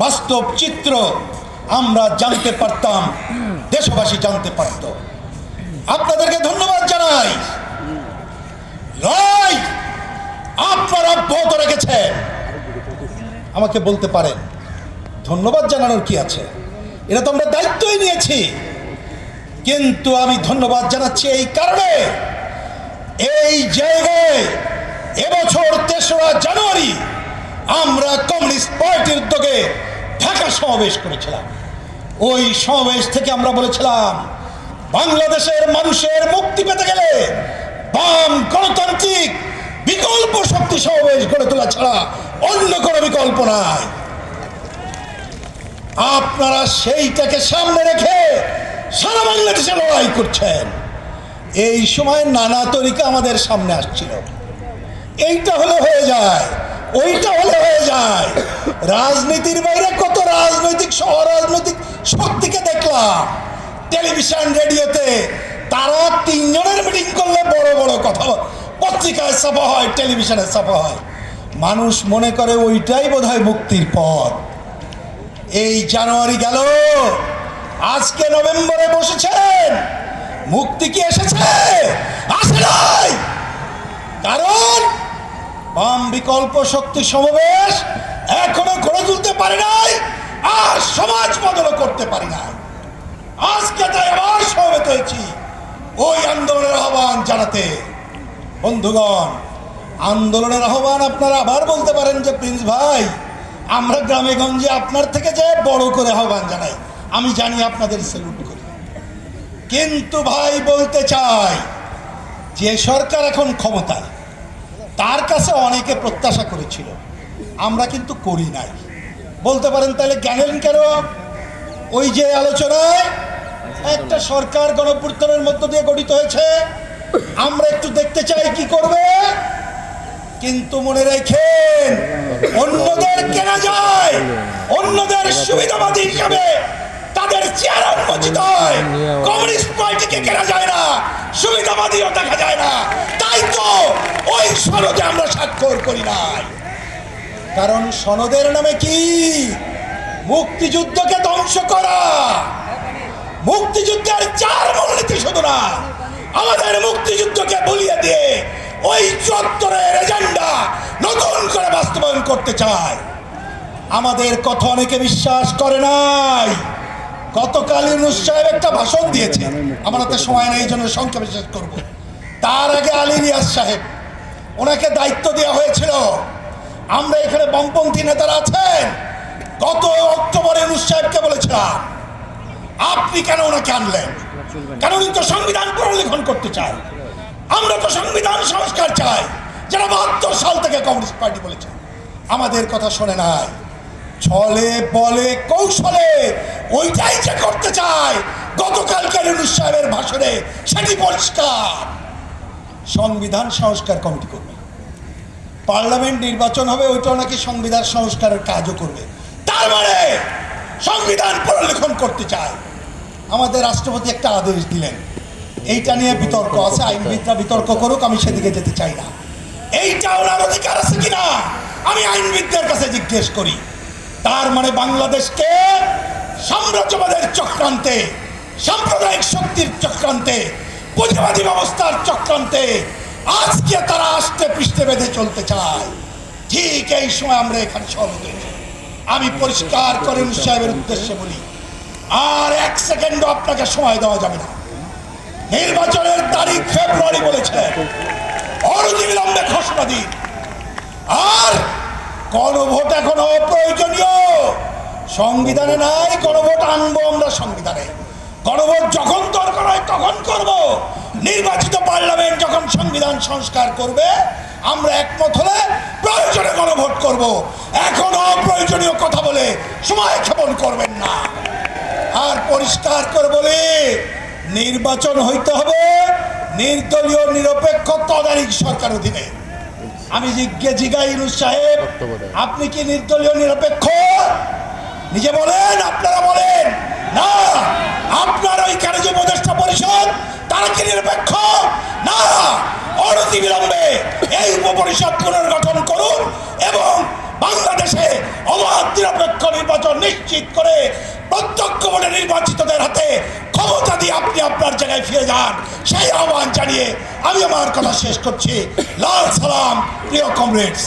বাস্তব চিত্র আমরা জানতে পারতাম, দেশবাসী জানতে পারত। আপনাদেরকে ধন্যবাদ জানাই। আপনারা অব্যাহত রেখেছেন। আমাকে বলতে পারেন, ধন্যবাদ জানানোর কি আছে? এটা তো আমরা দায়িত্বই নিয়েছি। কিন্তু আমি ধন্যবাদ জানাচ্ছি এই কারণে, এই জায়গায় এবছর তেসরা জানুয়ারি আমরা কমিউনিস্ট উদ্যোগে ঢাকা সমাবেশ করেছিলাম। ওই সমাবেশ থেকে আমরা বলেছিলাম, বাংলাদেশের মানুষের মুক্তি পেতে গেলে বাম গণতান্ত্রিক বিকল্প শক্তি সমাবেশ গড়ে তোলা ছাড়া অন্য কোনো বিকল্প নাই। আপনারা সেইটাকে সামনে রেখে সারা বাংলাদেশে লড়াই করছেন। এই সময় নানা তরিকা আমাদের সামনে আসছিল। এইটা হলে হয়ে যায় ওইটা হলে হয়ে যায়। রাজনীতির বাইরে কত রাজনৈতিক সহ রাজনৈতিক শক্তিকে দেখলাম। টেলিভিশন, রেডিওতে তারা তিনজনের মিটিং করলে বড় বড় কথা। পত্রিকায় ছাপা হয়, টেলিভিশনে ছাপা হয়। মানুষ মনে করে ওইটাই বোধহয় মুক্তির পথ। এই জানুয়ারি গেল। আজকে নভেম্বরে বসেছেন। মুক্তি কি এসেছে? আসে নাই। কারণ বাম বিকল্প শক্তি সমাবেশ এখনও গড়ে তুলতে পারি নাই, আর সমাজ বদল করতে পারি নাই। আজকে তাই আবার সমবেত হয়েছি ওই আন্দোলনের আহ্বান জানাতে। বন্ধুগণ, আন্দোলনের আহ্বান আপনারা আবার বলতে পারেন যে, প্রিন্স ভাই, আমরা গ্রামে গঞ্জে আপনার থেকে যে বড় করে আহ্বান জানাই, আমি জানি আপনাদের সেলুট করি। কিন্তু ভাই বলতে চাই, যে সরকার এখন ক্ষমতায় তার কাছে অনেকে প্রত্যাশা করেছিল। আমরা কিন্তু করি নাই। বলতে পারেন তাহলে গেলেন কেন? ওই যে আলোচনায় একটা সরকার গণপূর্তনের মধ্য দিয়ে গঠিত হয়েছে। আমরা একটু দেখতে চাই কি করবে। কিন্তু মনে রেখেন, অন্যদের কেনা যায়, অন্যদের সুবিধাবাদী হিসাবে তাদের চেয়ার উন্মোচিত হয়। কমিউনিস্ট পার্টিকে কেনা যায় না, সুবিধাবাদীও দেখা যায় না। তাই ওই সনদে আমরা স্বাক্ষর করি নাই। কারণ সনদের নামে কি? মুক্তিযুদ্ধকে ধ্বংস করা। মুক্তিযুদ্ধের চার মূলনীতি শুধু না আমাদের মুক্তিযুদ্ধকে বলিয়ে দিয়ে ওই চত্বরের এজেন্ডা নতুন করে বাস্তবায়ন করতে চায়। আমাদের কথা অনেকে বিশ্বাস করে নাই। গতকাল ইউনুস সাহেব একটা ভাষণ দিয়েছে। আমার হাতে সময় নেই, এই জন্য সংক্ষেপে শেষ করব। তার আগে আলী রিয়াজ সাহেব, ওনাকে দায়িত্ব দেওয়া হয়েছিল। আমরা এখানে বামপন্থী নেতারা আছেন। গত অক্টোবরে ইউনুস সাহেবকে বলেছিলাম, আপনি কেন ওনাকে আনলেন? কারণ তো সংবিধান পুনর্লিখন করতে চাই আমরা তো সংবিধান সংস্কার চাই, যারা বাহাত্তর সাল থেকে কংগ্রেস পার্টি বলেছে। আমাদের কথা শোনে নাই। ছলে বলে কৌশলে ওইটাই যে করতে চায় গতকালকে ইউনুস সাহেবের ভাষণে সেটি পরিষ্কার। সংবিধান সংস্কার কমিটি করবে। পার্লামেন্ট নির্বাচন হবে, ওইটাও নাকি সংবিধান সংস্কারের কাজও করবে। তার মানে সংবিধান পুনর্লিখন করতে চায়। আমাদের রাষ্ট্রপতি একটা আদেশ দিলেন। এইটা নিয়ে বিতর্ক আছে, আইনবিদরা বিতর্ক করুক, আমি সেদিকে যেতে চাই না। এইটা ওনার অধিকার আছে কিনা? আমি আইনবিদদের কাছে জিজ্ঞেস করি। তার মানে বাংলাদেশকে সাম্রাজ্যবাদের চক্রান্তে, সাম্প্রদায়িক শক্তির চক্রান্তে পুঁজিবাদী ব্যবস্থার চক্রান্তে আজকে তারা আষ্টে পৃষ্ঠে বেঁধে চলতে চায়। ঠিক এই সময় আমরা এখানে সহমত আমি পরিষ্কার করে সাহেবের উদ্দেশ্যে বলি, আর এক সেকেন্ডও আপনাকে সময় দেওয়া যাবে না। নির্বাচনের তারিখ ফেব্রুয়ারি বলেছে অনতিবিলম্বে ঘোষণা দিন। আর গণভোট এখন অপ্রয়োজনীয় সংবিধানে নাই, গণভোট আনব আমরা সংবিধানে। গণভোট যখন দরকার হয় তখন করব। নির্বাচিত পার্লামেন্ট যখন সংবিধান সংস্কার করবে আমরা একমত হলে প্রয়োজনে গণভোট করব। এখন অপ্রয়োজনীয় কথা বলে সময় ক্ষেপণ করবেন না। আর পরিষ্কার করে বলি নির্বাচন হইতে হবে নির্দলীয় নিরপেক্ষ তদারকি সরকার অধীনে। আমি জিজ্ঞে জিগাই সাহেব আপনি কি নির্দলীয় নিরপেক্ষ? নিজে বলেন। বিলম্বে এই উপপরিষদ পুনর্গঠন করুন এবং বাংলাদেশে অবাধ, নিরপেক্ষ নির্বাচন নিশ্চিত করে প্রত্যক্ষ বলে নির্বাচিতদের হাতে ক্ষমতা দিয়ে আপনি আপনার জায়গায় ফিরে যান। সেই আহ্বান জানিয়ে আমি আমার কথা শেষ করছি। লাল সালাম, প্রিয় কমরেডস।